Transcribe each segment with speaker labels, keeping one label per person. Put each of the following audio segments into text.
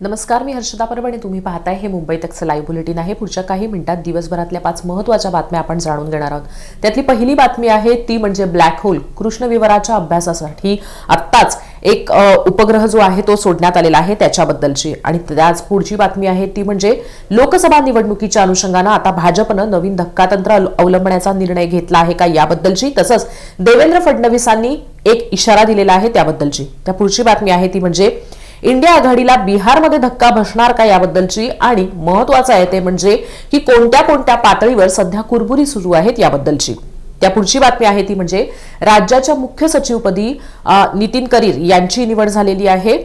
Speaker 1: नमस्कार मी हर्षदा परभणी तुम्ही पाहताय हे मुंबई तकचं लाईव्ह बुलेटिन आहे. पुढच्या काही मिनिटात दिवसभरातल्या पाच महत्त्वाच्या बातम्या आपण जाणून घेणार आहोत. त्यातली पहिली बातमी आहे ती म्हणजे ब्लॅक होल कृष्णविवराच्या अभ्यासासाठी आत्ताच एक उपग्रह जो आहे तो सोडण्यात आलेला आहे त्याच्याबद्दलची. आणि त्याच पुढची बातमी आहे ती म्हणजे लोकसभा निवडणुकीच्या अनुषंगानं आता भाजपनं नवीन धक्कातंत्र अवलंबण्याचा निर्णय घेतला आहे का याबद्दलची तसंच देवेंद्र फडणवीसांनी एक इशारा दिलेला आहे त्याबद्दलची. त्या पुढची बातमी आहे ती म्हणजे इंडिया आघाडीला बिहारमध्ये धक्का बसणार का याबद्दलची आणि महत्वाचं आहे ते म्हणजे की कोणत्या कोणत्या पातळीवर सध्या कुरबुरी सुरू आहेत याबद्दलची. त्या पुढची बातमी आहे ती म्हणजे राज्याच्या मुख्य सचिवपदी नितीन करीर यांची निवड झालेली आहे.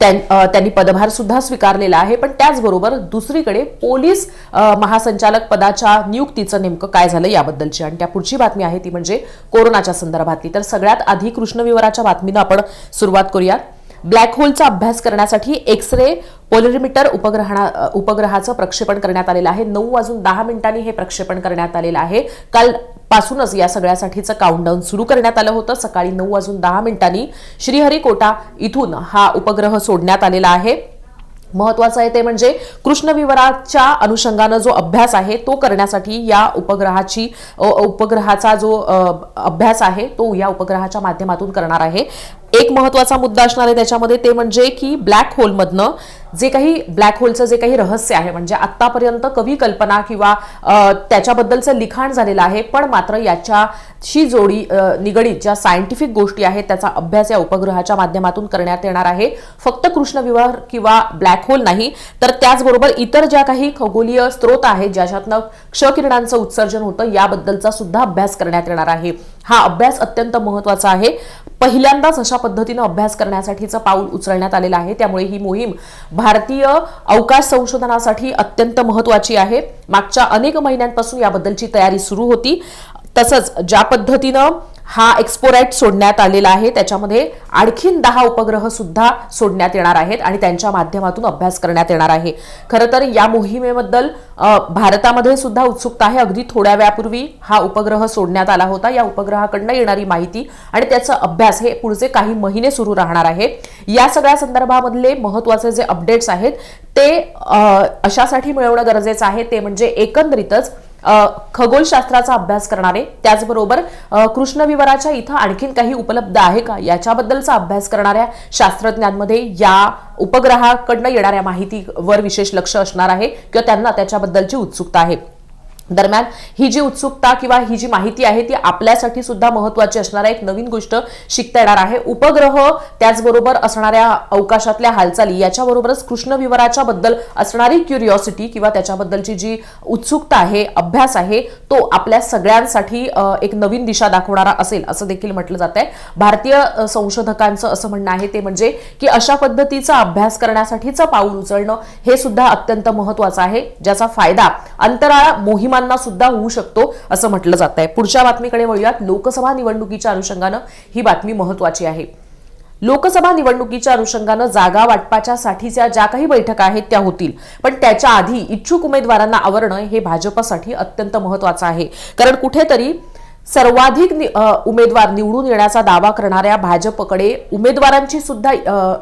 Speaker 1: त्यांनी पदभार सुद्धा स्वीकारलेला आहे पण त्याचबरोबर दुसरीकडे पोलीस महासंचालक पदाच्या नियुक्तीचं नेमकं काय झालं याबद्दलची आणि त्या पुढची बातमी आहे ती म्हणजे कोरोनाच्या संदर्भातली. तर सगळ्यात आधी कृष्णविवराच्या बातमीनं आपण सुरुवात करूयात. ब्लॅक होलचा अभ्यास करण्यासाठी एक्स रे पोलरिमीटर उपग्रहा उपग्रहाचं प्रक्षेपण करण्यात आलेलं आहे. नऊ वाजून दहा मिनिटांनी हे प्रक्षेपण करण्यात आलेलं आहे. काल पासूनच या सगळ्यासाठीचं काउंटडाऊन सुरू करण्यात आलं होतं. सकाळी नऊ वाजून दहा मिनिटांनी श्रीहरिकोटा इथून हा उपग्रह सोडण्यात आलेला आहे. महत्वाचं आहे ते म्हणजे कृष्णविवराच्या अनुषंगानं जो अभ्यास आहे तो करण्यासाठी या उपग्रहाची उपग्रहाचा जो अभ्यास आहे तो या उपग्रहाच्या माध्यमातून करणार आहे. एक महत्त्वाचा मुद्दा असणार आहे त्याच्यामध्ये ते म्हणजे की ब्लॅक होलमधनं जे काही ब्लॅक होलचं जे काही रहस्य आहे म्हणजे आत्तापर्यंत कवी कल्पना किंवा त्याच्याबद्दलचं लिखाण झालेलं आहे पण मात्र याच्याशी जोडी निगडीत ज्या सायंटिफिक गोष्टी आहेत त्याचा अभ्यास या उपग्रहाच्या माध्यमातून करण्यात येणार आहे. फक्त कृष्णविवाह किंवा ब्लॅक होल नाही तर त्याचबरोबर इतर ज्या काही खगोलीय स्रोत आहेत ज्याच्यातनं क्षकिरणांचं उत्सर्जन होतं याबद्दलचा सुद्धा अभ्यास करण्यात येणार आहे. हा अभ्यास अत्यंत महत्त्वाचा आहे. पहिल्यांदाच अशा पद्धतीनं अभ्यास करण्यासाठीचं पाऊल उचलण्यात आलेलं आहे. त्यामुळे ही मोहीम भारतीय अवकाश संशोधनासाठी अत्यंत महत्वाची आहे. मागच्या अनेक महिन्यांपासून याबद्दलची तयारी सुरू होती. तसंच ज्या पद्धतीनं हा एक्सपोरॅट सोडण्यात आलेला आहे त्याच्यामध्ये आणखीन दहा उपग्रह सुद्धा सोडण्यात येणार आहेत आणि त्यांच्या माध्यमातून अभ्यास करण्यात येणार आहे. खरं तर या मोहिमेबद्दल भारतामध्ये सुद्धा उत्सुकता आहे. अगदी थोड्या वेळापूर्वी हा उपग्रह सोडण्यात आला होता. या उपग्रहाकडनं येणारी माहिती आणि त्याचा अभ्यास हे पुढचे काही महिने सुरू राहणार आहे. या सगळ्या संदर्भामधले महत्त्वाचे जे अपडेट्स आहेत ते अशासाठी मिळवणं गरजेचं आहे. ते म्हणजे एकंदरीतच खगोलशास्त्राचा अभ्यास करणारे त्याचबरोबर कृष्णविवराच्या इथं आणखीन काही उपलब्ध आहे का? याच्याबद्दलचा अभ्यास करणाऱ्या शास्त्रज्ञांमध्ये या उपग्रहाकडनं येणाऱ्या माहितीवर विशेष लक्ष असणार आहे किंवा त्यांना त्याच्याबद्दलची उत्सुकता आहे. दरम्यान ही जी उत्सुकता किंवा ही जी माहिती आहे ती आपल्यासाठी सुद्धा महत्वाची असणारा एक नवीन गोष्ट शिकता येणार आहे. उपग्रह त्याचबरोबर असणाऱ्या अवकाशातल्या हालचाली याच्याबरोबरच कृष्णविवराच्या बद्दल असणारी क्युरिओसिटी किंवा त्याच्याबद्दलची जी उत्सुकता आहे अभ्यास आहे तो आपल्या सगळ्यांसाठी एक नवीन दिशा दाखवणारा असेल असं देखील म्हटलं जात आहे. भारतीय संशोधकांचं असं म्हणणं आहे ते म्हणजे की अशा पद्धतीचा अभ्यास करण्यासाठीचं पाऊल उचलणं हे सुद्धा अत्यंत महत्वाचं आहे ज्याचा फायदा अंतराळ मोहिमा मोहिमांना सुद्धा होऊ शकतो असं म्हटलं जात आहे. पुढच्या बातमीकडे वळूयात. लोकसभा निवडणुकीच्या अनुषंगानं ही बातमी महत्वाची आहे. लोकसभा निवडणुकीच्या अनुषंगानं जागा वाटपाच्या साठीच्या ज्या काही बैठका आहेत त्या होतील. पण त्याच्या आधी इच्छुक उमेदवारांना आवरणं हे भाजपासाठी अत्यंत महत्वाचं आहे. कारण कुठेतरी सर्वाधिक नि- उमेदवार निवडून येण्याचा दावा करणाऱ्या भाजपकडे उमेदवारांची सुद्धा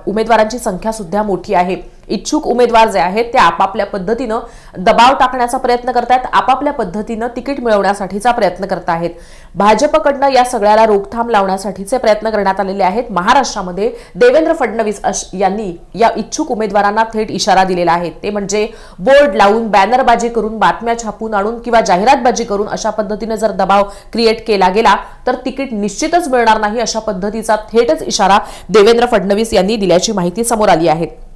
Speaker 1: उमेदवारांची संख्या सुद्धा मोठी आहे. इच्छुक उमेदवार जे आहेत ते आपापल्या पद्धतीनं दबाव टाकण्याचा प्रयत्न करतायत आपापल्या पद्धतीनं तिकीट मिळवण्यासाठीचा प्रयत्न करत आहेत भाजपकडनं या सगळ्याला रोकथाम लावण्यासाठीचे प्रयत्न करण्यात आलेले आहेत. महाराष्ट्रामध्ये देवेंद्र फडणवीस अश- यांनी या इच्छुक उमेदवारांना थेट इशारा दिलेला आहे. ते म्हणजे बोर्ड लावून बॅनरबाजी करून बातम्या छापून आणून किंवा जाहिरातबाजी करून अशा पद्धतीने जर दबाव क्रिएट केला गेला तर तिकीट निश्चितच मिळणार नाही अशा पद्धतीचा थेटच इशारा देवेंद्र फडणवीस यांनी दिल्याची माहिती समोर आली आहे.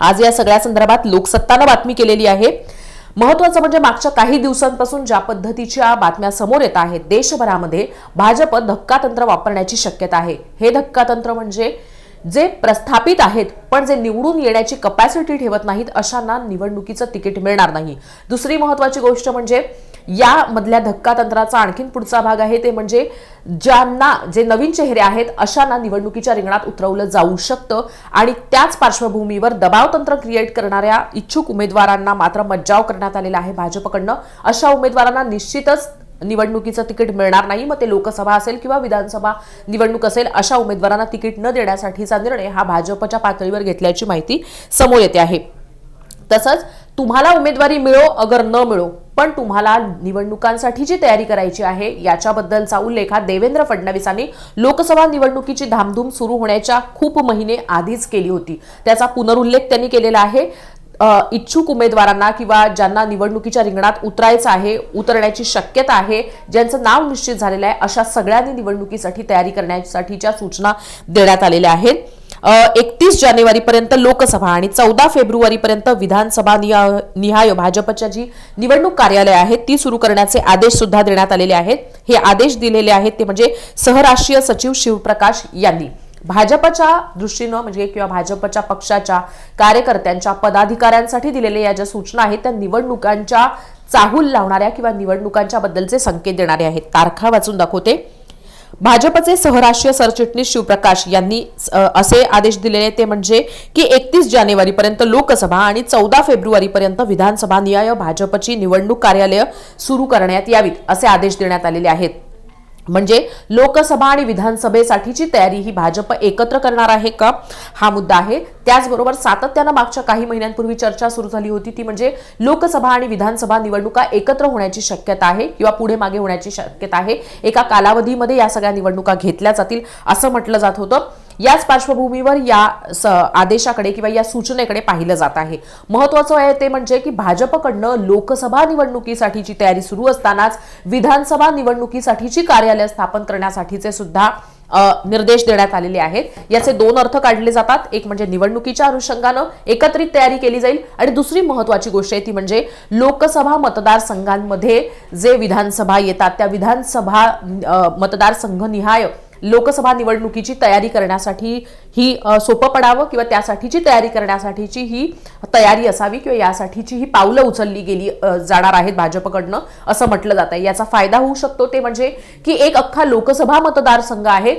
Speaker 1: आज या सगळ्या संदर्भात लोकसत्तानं बातमी केलेली आहे. महत्वाचं म्हणजे मागच्या काही दिवसांपासून ज्या पद्धतीच्या बातम्या समोर येत आहेत देशभरामध्ये भाजप धक्कातंत्र वापरण्याची शक्यता आहे. हे धक्कातंत्र म्हणजे जे प्रस्थापित आहेत पण जे निवडून येण्याची कपॅसिटी ठेवत नाहीत अशांना निवडणुकीचं तिकीट मिळणार नाही. दुसरी महत्वाची गोष्ट म्हणजे यामधल्या धक्का तंत्राचा आणखीन पुढचा भाग आहे ते म्हणजे ज्यांना जे नवीन चेहरे आहेत अशांना निवडणुकीच्या रिंगणात उतरवलं जाऊ शकतं आणि त्याच पार्श्वभूमीवर दबावतंत्र क्रिएट करणाऱ्या इच्छुक उमेदवारांना मात्र मज्जाव करण्यात आलेला आहे भाजपकडनं. अशा उमेदवारांना निश्चितच निवडणुकीचं तिकीट मिळणार नाही. मग ते लोकसभा असेल किंवा विधानसभा निवडणूक असेल अशा उमेदवारांना तिकीट न देण्यासाठीचा निर्णय हा भाजपच्या पातळीवर घेतल्याची माहिती समोर येते आहे. तसंच तुम्हाला उमेदवारी मिळो अगर न मिळो पण तुम्हाला निवडणुकांसाठी जी तयारी करायची आहे याच्याबद्दलचा उल्लेख हा देवेंद्र फडणवीसांनी लोकसभा निवडणुकीची धामधूम सुरू होण्याच्या खूप महिने आधीच केली होती. त्याचा पुनरुल्लेख त्यांनी केलेला आहे. इच्छुक उमेदवारांना किंवा ज्यांना निवडणुकीच्या रिंगणात उतरायचं आहे उतरण्याची शक्यता आहे ज्यांचं नाव निश्चित झालेलं आहे अशा सगळ्यांनी निवडणुकीसाठी तयारी करण्यासाठीच्या सूचना देण्यात आलेल्या आहेत. एकतीस जानेवारीपर्यंत लोकसभा आणि चौदा फेब्रुवारीपर्यंत विधानसभा निहाय भाजपच्या जी निवडणूक कार्यालय आहेत ती सुरू करण्याचे आदेश सुद्धा देण्यात आलेले आहेत. हे आदेश दिलेले आहेत ते म्हणजे सहराष्ट्रीय सचिव शिवप्रकाश यांनी. भाजपच्या दृष्टीनं म्हणजे किंवा भाजपच्या पक्षाच्या कार्यकर्त्यांच्या पदाधिकाऱ्यांसाठी दिलेल्या या ज्या सूचना आहेत त्या निवडणुकांच्या चाहूल लावणाऱ्या किंवा निवडणुकांच्या बद्दलचे संकेत देणारे आहेत. तारखा वाचून दाखवते. भाजपचे सहराष्ट्रीय सरचिटणीस शिवप्रकाश यांनी असे आदेश दिलेले ते म्हणजे की एकतीस जानेवारीपर्यंत लोकसभा आणि चौदा फेब्रुवारीपर्यंत विधानसभा निहाय भाजपची निवडणूक कार्यालय सुरू करण्यात यावीत असे आदेश देण्यात आलेले आहेत. म्हणजे लोकसभा आणि विधानसभेसाठीची तयारी ही भाजप एकत्र करणार आहे का? हा मुद्दा आहे. त्याचबरोबर सातत्यानं मागच्या काही महिन्यांपूर्वी चर्चा सुरू झाली होती. ती म्हणजे लोकसभा आणि विधानसभा निवडणुका एकत्र होण्याची शक्यता आहे किंवा पुढे मागे होण्याची शक्यता आहे. एका कालावधीमध्ये या सगळ्या निवडणुका घेतल्या जातील असं म्हटलं जात होतं. याच पार्श्वभूमीवर या स- आदेशाकडे किंवा या सूचनेकडे पाहिलं जात आहे. महत्वाचं आहे ते म्हणजे की भाजपकडनं लोकसभा निवडणुकीसाठीची तयारी सुरू असतानाच विधानसभा निवडणुकीसाठीची कार्यालय स्थापन करण्यासाठीचे सुद्धा निर्देश देण्यात आलेले आहेत. याचे दोन अर्थ काढले जातात. एक म्हणजे निवडणुकीच्या अनुषंगानं एकत्रित तयारी केली जाईल आणि दुसरी महत्वाची गोष्ट आहे ती म्हणजे लोकसभा मतदारसंघांमध्ये जे विधानसभा येतात त्या विधानसभा मतदारसंघनिहाय लोकसभा निवडणुकीची तयारी करण्यासाठी ही सोपं पडावं किंवा त्यासाठीची तयारी करण्यासाठीची ही तयारी असावी किंवा यासाठीची ही पावलं उचलली गेली जाणार आहेत भाजपकडनं असं म्हटलं जात आहे. याचा फायदा होऊ शकतो ते म्हणजे की एक अख्खा लोकसभा मतदारसंघ आहे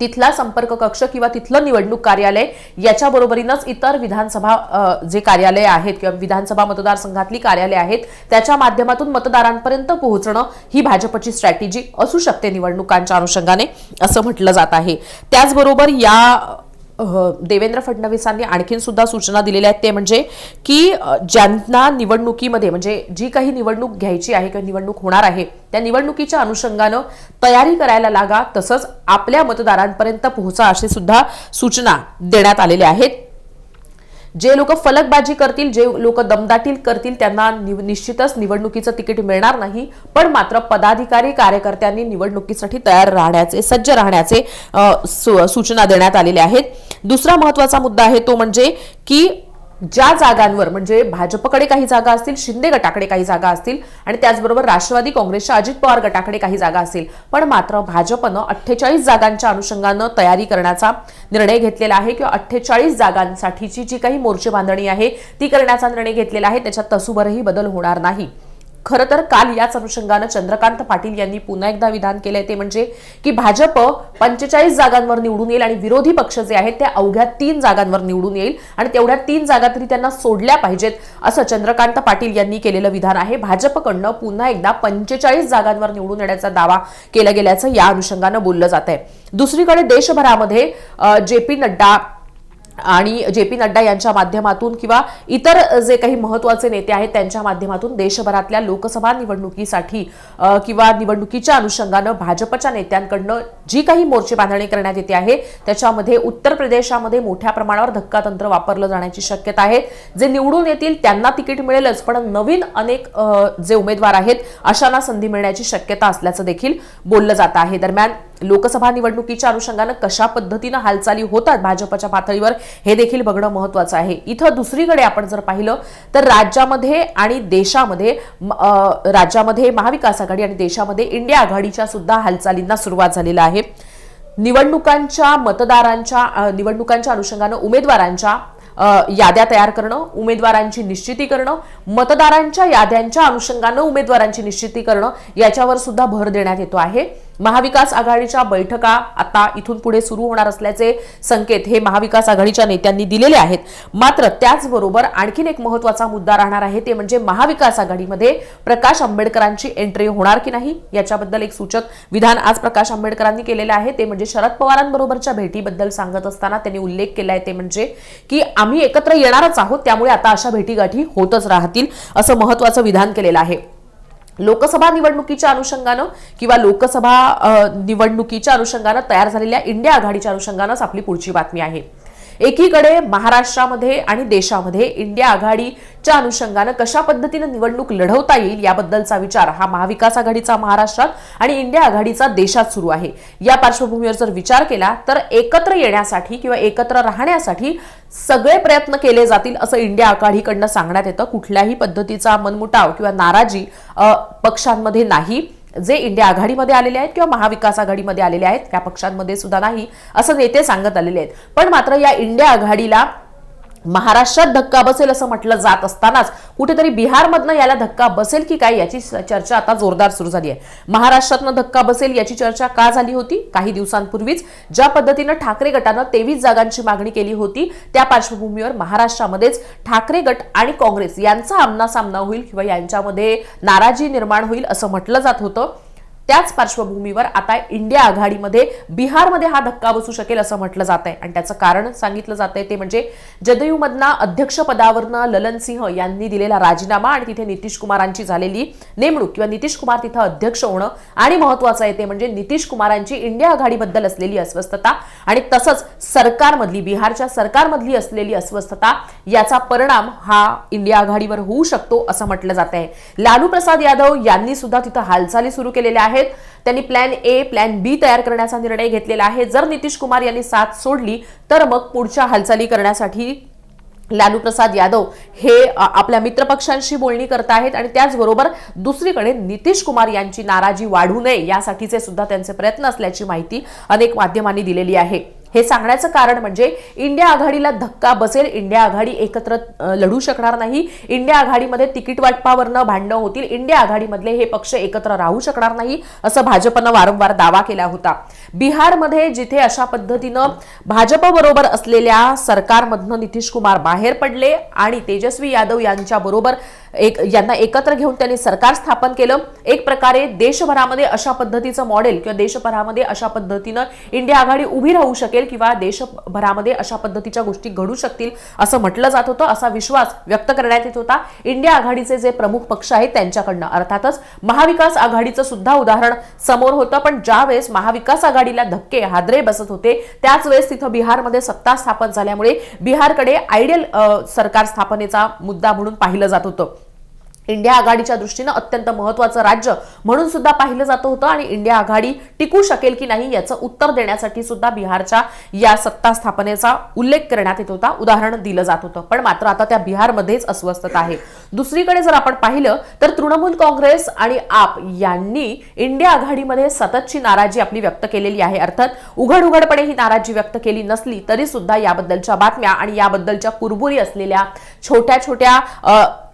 Speaker 1: तिथला संपर्क कक्ष किंवा तिथलं निवडणूक कार्यालय याच्या बरोबरीनंच इतर विधानसभा जे कार्यालय आहेत किंवा विधानसभा मतदारसंघातली कार्यालय आहेत त्याच्या माध्यमातून मतदारांपर्यंत पोहोचणं ही भाजपची स्ट्रॅटेजी असू शकते निवडणुकांच्या अनुषंगाने असं म्हटलं जात आहे. त्याचबरोबर या देवेंद्र फडणवीसांनी आणखीन सुद्धा सूचना दिलेल्या आहेत. ते म्हणजे की ज्यांना निवडणुकीमध्ये म्हणजे जी काही निवडणूक घ्यायची आहे किंवा निवडणूक होणार आहे त्या निवडणुकीच्या अनुषंगानं तयारी करायला लागा तसंच आपल्या मतदारांपर्यंत पोहोचा अशी सुद्धा सूचना देण्यात आलेल्या आहेत. जे लोक फलकबाजी करतील जे लोक दमदाटील करतील त्यांना निव- निश्चितच निवडणुकीचं तिकीट मिळणार नाही. पण मात्र पदाधिकारी कार्यकर्त्यांनी निवडणुकीसाठी तयार राहण्याचे सज्ज राहण्याचे सूचना देण्यात आलेल्या आहेत. दुसरा महत्त्वाचा मुद्दा आहे तो म्हणजे की ज्या जागांवर म्हणजे भाजपकडे काही जागा असतील शिंदे गटाकडे काही जागा असतील आणि त्याचबरोबर राष्ट्रवादी काँग्रेसच्या अजित पवार गटाकडे काही जागा असतील पण मात्र भाजपनं अठ्ठेचाळीस जागांच्या अनुषंगानं तयारी करण्याचा निर्णय घेतलेला आहे किंवा अठ्ठेचाळीस जागांसाठीची जी काही मोर्चे बांधणी आहे ती करण्याचा निर्णय घेतलेला आहे त्याच्यात तसूभरही बदल होणार नाही. खरं तर काल याच अनुषंगानं चंद्रकांत पाटील यांनी पुन्हा एकदा विधान केलंय. ते म्हणजे की भाजप पंचेचाळीस जागांवर निवडून येईल आणि विरोधी पक्ष जे आहेत ते अवघ्या तीन जागांवर निवडून येईल आणि तेवढ्या तीन जागा तरी त्यांना सोडल्या पाहिजेत असं चंद्रकांत पाटील यांनी केलेलं विधान आहे. भाजपकडनं पुन्हा एकदा पंचेचाळीस जागांवर निवडून येण्याचा दावा केला गेल्याचं या अनुषंगानं बोललं जात आहे दुसरीकडे देशभरामध्ये जे पी नड्डा आणि जे पी नड्डा यांच्या माध्यमातून किंवा इतर जे काही महत्त्वाचे नेते आहेत त्यांच्या माध्यमातून देशभरातल्या लोकसभा निवडणुकीसाठी किंवा निवडणुकीच्या अनुषंगानं भाजपच्या नेत्यांकडनं जी काही मोर्चे बांधणी करण्यात येते आहे त्याच्यामध्ये उत्तर प्रदेशामध्ये मोठ्या प्रमाणावर धक्कातंत्र वापरलं जाण्याची शक्यता आहे. जे निवडून येतील त्यांना तिकीट मिळेलच पण नवीन अनेक जे उमेदवार आहेत अशांना संधी मिळण्याची शक्यता असल्याचं देखील बोललं जात आहे. दरम्यान लोकसभा निवडणुकीच्या अनुषंगानं कशा पद्धतीनं हालचाली होतात भाजपच्या पातळीवर हे देखील बघणं महत्वाचं आहे. इथं दुसरीकडे आपण जर पाहिलं तर राज्यामध्ये आणि देशामध्ये राज्यामध्ये महाविकास आघाडी आणि देशामध्ये इंडिया आघाडीच्या सुद्धा हालचालींना सुरुवात झालेला आहे. निवडणुकांच्या मतदारांच्या निवडणुकांच्या अनुषंगानं उमेदवारांच्या याद्या तयार करणं उमेदवारांची निश्चिती करणं मतदारांच्या याद्यांच्या अनुषंगानं उमेदवारांची निश्चिती करणं याच्यावर सुद्धा भर देण्यात येतो आहे. महाविकास आघाडीच्या बैठका आता इथून पुढे सुरू होणार असल्याचे संकेत हे महाविकास आघाडीच्या नेत्यांनी दिलेले आहेत. मात्र त्याचबरोबर आणखीन एक महत्त्वाचा मुद्दा राहणार आहे ते म्हणजे महाविकास आघाडीमध्ये प्रकाश आंबेडकरांची एंट्री होणार की नाही याच्याबद्दल एक सूचक विधान आज प्रकाश आंबेडकरांनी केलेलं आहे. ते म्हणजे शरद पवारांबरोबरच्या भेटीबद्दल सांगत असताना त्यांनी उल्लेख केला आहे ते म्हणजे की आम्ही एकत्र येणारच आहोत त्यामुळे आता अशा भेटीगाठी होतच राहतील असं महत्वाचं विधान केलेलं आहे. लोकसभा निवडणुकीच्या अनुषंगानं किंवा लोकसभा निवडणुकीच्या अनुषंगानं तयार झालेल्या इंडिया आघाडीच्या अनुषंगानंच आपली पुढची बातमी आहे. एकीकडे महाराष्ट्रामध्ये आणि देशामध्ये इंडिया आघाडीच्या अनुषंगानं कशा पद्धतीनं निवडणूक लढवता येईल याबद्दलचा विचार हा महाविकास आघाडीचा महाराष्ट्रात आणि इंडिया आघाडीचा देशात सुरू आहे. या पार्श्वभूमीवर जर विचार केला तर एकत्र येण्यासाठी किंवा एकत्र राहण्यासाठी सगळे प्रयत्न केले जातील असं इंडिया आघाडीकडनं सांगण्यात येतं. कुठल्याही पद्धतीचा मनमुटाव किंवा नाराजी पक्षांमध्ये नाही. जे इंडिया आघाडीमध्ये आलेले आहेत किंवा महाविकास आघाडीमध्ये आलेले आहेत त्या पक्षांमध्ये सुद्धा नाही असं नेते सांगत आलेले आहेत. पण मात्र या इंडिया आघाडीला महाराष्ट्रात धक्का बसेल असं म्हटलं जात असतानाच कुठेतरी बिहारमधनं याला धक्का बसेल की काय याची चर्चा आता जोरदार सुरू झाली आहे. महाराष्ट्रातनं धक्का बसेल याची चर्चा का झाली होती? काही दिवसांपूर्वीच ज्या पद्धतीनं ठाकरे गटानं तेवीस जागांची मागणी केली होती त्या पार्श्वभूमीवर महाराष्ट्रामध्येच ठाकरे गट आणि काँग्रेस यांचा आमनासामना होईल किंवा यांच्यामध्ये नाराजी निर्माण होईल असं म्हटलं जात होतं. त्याच पार्श्वभूमीवर आता इंडिया आघाडीमध्ये बिहारमध्ये हा धक्का बसू शकेल असं म्हटलं जात आहे आणि त्याचं कारण सांगितलं जात आहे ते म्हणजे जदयूमधना अध्यक्षपदावरनं ललन सिंह यांनी दिलेला राजीनामा आणि तिथे नितीश कुमारांची झालेली नेमणूक किंवा नितीश कुमार तिथं अध्यक्ष होणं आणि महत्वाचं आहे ते म्हणजे नितीश कुमारांची इंडिया आघाडीबद्दल असलेली अस्वस्थता आणि तसंच सरकारमधली बिहारच्या सरकारमधली असलेली अस्वस्थता याचा परिणाम हा इंडिया आघाडीवर होऊ शकतो असं म्हटलं जात आहे लालू प्रसाद यादव यांनी सुद्धा तिथं हालचाली सुरू केलेल्या आहेत. त्यांनी प्लॅन ए प्लॅन बी तयार करण्याचा निर्णय घेतलेला आहे. जर नितीश कुमार यांनी साथ सोडली तर मग पुढच्या हालचाली करण्यासाठी लालू प्रसाद यादव हे आपल्या मित्रपक्षांशी बोलणी करत आहेत आणि त्याचबरोबर दुसरीकडे नितीश कुमार यांची नाराजी वाढू नये यासाठीचे सुद्धा त्यांचे प्रयत्न असल्याची माहिती अनेक माध्यमांनी दिलेली आहे. हे सांगण्याचं कारण म्हणजे इंडिया आघाडीला धक्का बसेल इंडिया आघाडी एकत्र लढू शकणार नाही. इंडिया आघाडीमध्ये तिकीट वाटपावरनं भांडणं होतील. इंडिया आघाडीमधले हे पक्ष एकत्र राहू शकणार नाही असं भाजपनं वारंवार दावा केला होता. बिहारमध्ये जिथे अशा पद्धतीनं भाजपबरोबर असलेल्या सरकारमधनं नितीश कुमार बाहेर पडले आणि तेजस्वी यादव यांच्याबरोबर एक यांना एकत्र घेऊन त्यांनी सरकार स्थापन केलं. एक प्रकारे देशभरामध्ये अशा पद्धतीचं मॉडेल किंवा देशभरामध्ये अशा पद्धतीनं इंडिया आघाडी उभी राहू शकेल किंवा देशभरामध्ये अशा पद्धतीच्या गोष्टी घडू शकतील असं म्हटलं जात होतं असा विश्वास व्यक्त करण्यात येत होता. इंडिया आघाडीचे जे प्रमुख पक्ष आहेत त्यांच्याकडनं अर्थातच महाविकास आघाडीचं सुद्धा उदाहरण समोर होतं. पण ज्यावेळेस महाविकास आघाडीला धक्के हादरे बसत होते त्याच वेळेस तिथं बिहारमध्ये सत्ता स्थापन झाल्यामुळे बिहारकडे आयडियल सरकार स्थापनेचा मुद्दा म्हणून पाहिलं जात होतं. इंडिया आघाडीच्या दृष्टीनं अत्यंत महत्वाचं राज्य म्हणून सुद्धा पाहिलं जात होतं आणि इंडिया आघाडी टिकू शकेल की नाही याचं उत्तर देण्यासाठी सुद्धा बिहारच्या या सत्ता स्थापनेचा उल्लेख करण्यात येत होता उदाहरण दिलं जात होतं. पण मात्र आता त्या बिहारमध्येच अस्वस्थता आहे. दुसरीकडे जर आपण पाहिलं तर तृणमूल काँग्रेस आणि आप यांनी इंडिया आघाडीमध्ये सततची नाराजी आपली व्यक्त केलेली आहे. अर्थात उघड उघडपणे ही नाराजी व्यक्त केली नसली तरी सुद्धा याबद्दलच्या बातम्या आणि याबद्दलच्या कुरबुरी असलेल्या छोट्या छोट्या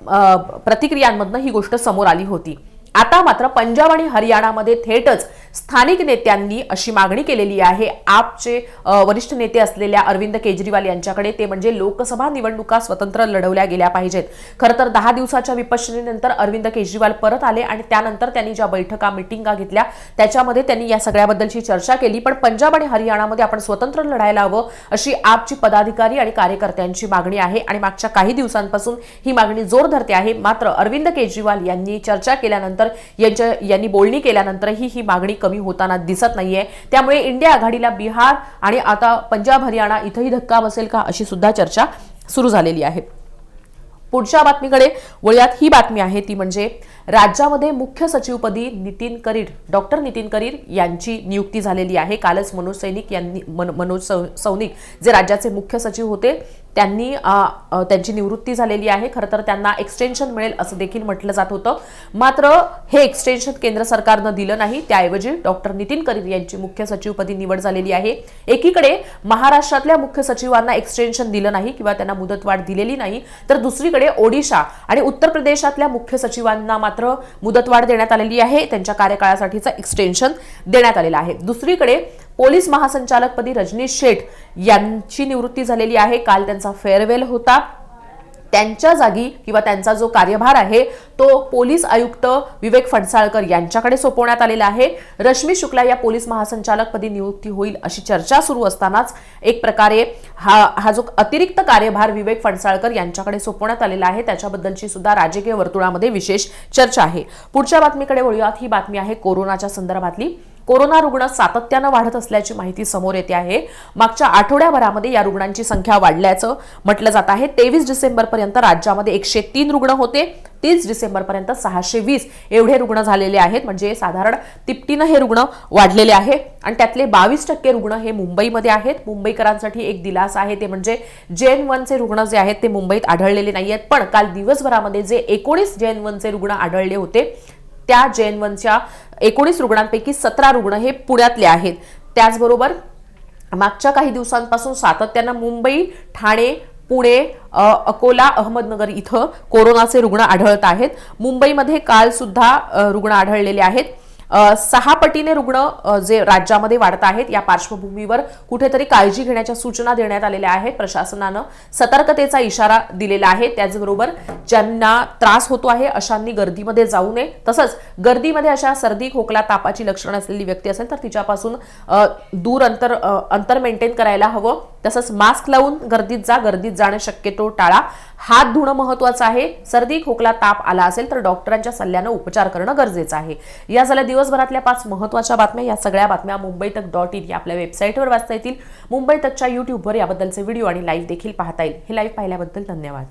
Speaker 1: प्रतिक्रियांमधनं ही गोष्ट समोर आली होती. आता मात्र पंजाब आणि हरियाणामध्ये थेटच स्थानिक नेत्यांनी अशी मागणी केलेली आहे. आपचे वरिष्ठ नेते असलेल्या अरविंद केजरीवाल यांच्याकडे ते म्हणजे लोकसभा निवडणुका स्वतंत्र लढवल्या गेल्या पाहिजेत. खरं तर दहा दिवसाच्या विपश्यनेनंतर अरविंद केजरीवाल परत आले आणि त्यानंतर त्यांनी ज्या बैठका मिटिंगा घेतल्या त्याच्यामध्ये त्यांनी या सगळ्याबद्दलची चर्चा केली. पण पंजाब आणि हरियाणामध्ये आपण स्वतंत्र लढायला हवं अशी आपची पदाधिकारी आणि कार्यकर्त्यांची मागणी आहे आणि मागच्या काही दिवसांपासून ही मागणी जोर धरते आहे. मात्र अरविंद केजरीवाल यांनी चर्चा केल्यानंतर यांच्या यांनी बोलणी केल्यानंतरही ही मागणी कमी होताना दिसत नाहीये. त्यामुळे इंडिया आघाडीला बिहार आणि आता पंजाब हरियाणा इथंही धक्का बसेल का अशी सुद्धा चर्चा सुरू झालेली आहे. पुढच्या बातमीकडे वळूयात. ही बातमी आहे ती म्हणजे राज्यामध्ये मुख्य सचिवपदी नितीन करीर डॉक्टर नितीन करीर यांची नियुक्ती झालेली आहे. कालच मनोज सैनिक यांनी मन- मनोज सौ- सौनिक जे राज्याचे मुख्य सचिव होते त्यांनी त्यांची निवृत्ती झालेली आहे. खरं तर त्यांना एक्सटेन्शन मिळेल असं देखील म्हटलं जात होतं. मात्र हे एक्सटेन्शन केंद्र सरकारनं दिलं नाही. त्याऐवजी डॉक्टर नितीन करीर यांची मुख्य सचिवपदी निवड झालेली आहे. एकीकडे महाराष्ट्रातल्या मुख्य सचिवांना एक्सटेन्शन दिलं नाही किंवा त्यांना मुदतवाढ दिलेली नाही तर दुसरीकडे ओडिशा आणि उत्तर प्रदेशातल्या मुख्य सचिवांना मात्र मुदतवाढ देण्यात आलेली आहे. त्यांच्या कार्यकाळासाठीचं एक्सटेन्शन देण्यात आलेलं आहे. दुसरीकडे पोलीस महासंचालकपदी रजनीश शेठ यांची निवृत्ती झालेली आहे. काल त्यांचा फेअरवेल होता. त्यांच्या जागी किंवा त्यांचा जो कार्यभार आहे तो पोलीस आयुक्त विवेक फणसाळकर यांच्याकडे सोपवण्यात आलेला आहे. रश्मी शुक्ला या पोलीस महासंचालकपदी नियुक्ती होईल अशी चर्चा सुरू असतानाच एक प्रकारे हा हा जो अतिरिक्त कार्यभार विवेक फणसाळकर यांच्याकडे सोपवण्यात आलेला आहे त्याच्याबद्दलची सुद्धा राजकीय वर्तुळामध्ये विशेष चर्चा आहे. पुढच्या बातमीकडे वळूयात. ही बातमी आहे कोरोनाच्या संदर्भातली. कोरोना रुग्ण सातत्यानं वाढत असल्याची माहिती समोर येते आहे. मागच्या आठवड्याभरामध्ये या रुग्णांची संख्या वाढल्याचं म्हटलं जात आहे. तेवीस डिसेंबरपर्यंत राज्यामध्ये एकशे तीन रुग्ण होते. तीस डिसेंबरपर्यंत सहाशे वीस एवढे रुग्ण झालेले आहेत. म्हणजे साधारण तिपटीनं हे रुग्ण वाढलेले आहे. आणि त्यातले बावीस टक्के रुग्ण हे मुंबईमध्ये आहेत. मुंबईकरांसाठी एक दिलासा आहे ते म्हणजे जेन वनचे रुग्ण जे आहेत ते मुंबईत आढळलेले नाही आहेत पण काल दिवसभरामध्ये जे एकोणीस जेन वनचे रुग्ण आढळले होते त्या जैन वनच्या एकोणीस रुग्णांपैकी सतरा रुग्ण हे पुण्यातले आहेत. त्याचबरोबर मागच्या काही दिवसांपासून सातत्यानं मुंबई ठाणे पुणे अकोला अहमदनगर इथं कोरोनाचे रुग्ण आढळत आहेत. मुंबईमध्ये काल सुद्धा रुग्ण आढळलेले आहेत. सहा पटीने रुग्ण जे राज्यामध्ये वाढत आहेत या पार्श्वभूमीवर कुठेतरी काळजी घेण्याच्या सूचना देण्यात आलेल्या आहेत. प्रशासनानं सतर्कतेचा इशारा दिलेला आहे. त्याचबरोबर ज्यांना त्रास होतो आहे अशांनी गर्दीमध्ये जाऊ नये. तसंच गर्दीमध्ये अशा सर्दी खोकला तापाची लक्षणं असलेली व्यक्ती असेल तर तिच्यापासून दूर अंतर अंतर मेंटेन करायला हवं. तसंच मास्क लावून गर्दीत जा. गर्दीत जाणं शक्यतो टाळा. हात धुणं महत्वाचं आहे. सर्दी खोकला ताप आला असेल तर डॉक्टरांच्या सल्ल्यानं उपचार करणं गरजेचं आहे. या झाल्या दिवसभरातल्या पाच महत्त्वाच्या बातम्या या सगळ्या बातम्या मुंबई तक डॉट इन या आपल्या वेबसाईटवर वाचता येतील. मुंबई तकच्या युट्यूबवर याबद्दलचे व्हिडिओ आणि लाईव्ह देखील पाहता येईल. हे लाईव्ह पाहिल्याबद्दल धन्यवाद.